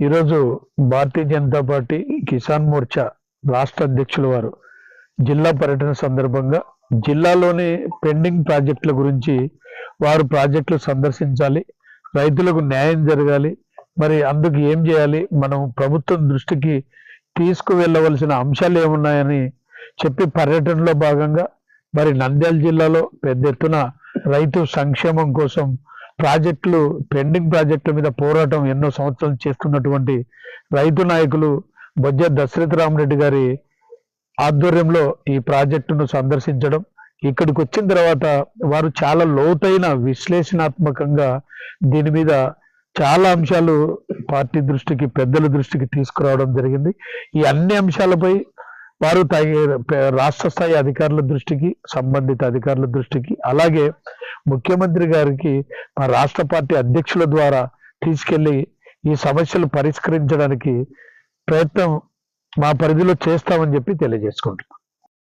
ఈరోజు భారతీయ జనతా పార్టీ కిసాన్ మోర్చా రాష్ట్ర అధ్యక్షుల వారు జిల్లా పర్యటన సందర్భంగా జిల్లాలోని పెండింగ్ ప్రాజెక్టుల గురించి వారు ప్రాజెక్టులు సందర్శించాలి రైతులకు న్యాయం జరగాలి మరి అందుకు ఏం చేయాలి మనం ప్రభుత్వం దృష్టికి తీసుకువెళ్ళవలసిన అంశాలు ఏమున్నాయని చెప్పి పర్యటనలో భాగంగా మరి నంద్యాల జిల్లాలో పెద్ద ఎత్తున రైతు సంక్షేమం కోసం ప్రాజెక్టులు పెండింగ్ ప్రాజెక్టుల మీద పోరాటం ఎన్నో సంవత్సరాలు చేస్తున్నటువంటి రైతు నాయకులు బొజ్జ దశరథ రామరెడ్డి గారి ఆధ్వర్యంలో ఈ ప్రాజెక్టును సందర్శించడం. ఇక్కడికి వచ్చిన తర్వాత వారు చాలా లోతైన విశ్లేషణాత్మకంగా దీని మీద చాలా అంశాలు పార్టీ దృష్టికి పెద్దల దృష్టికి తీసుకురావడం జరిగింది. ఈ అన్ని అంశాలపై వారు తగి రాష్ట్ర స్థాయి అధికారుల దృష్టికి సంబంధిత అధికారుల దృష్టికి అలాగే ముఖ్యమంత్రి గారికి మా రాష్ట్ర పార్టీ అధ్యక్షుల ద్వారా తీసుకెళ్ళి ఈ సమస్యలు పరిష్కరించడానికి ప్రయత్నం మా పరిధిలో చేస్తామని చెప్పి తెలియజేసుకుంటున్నాం.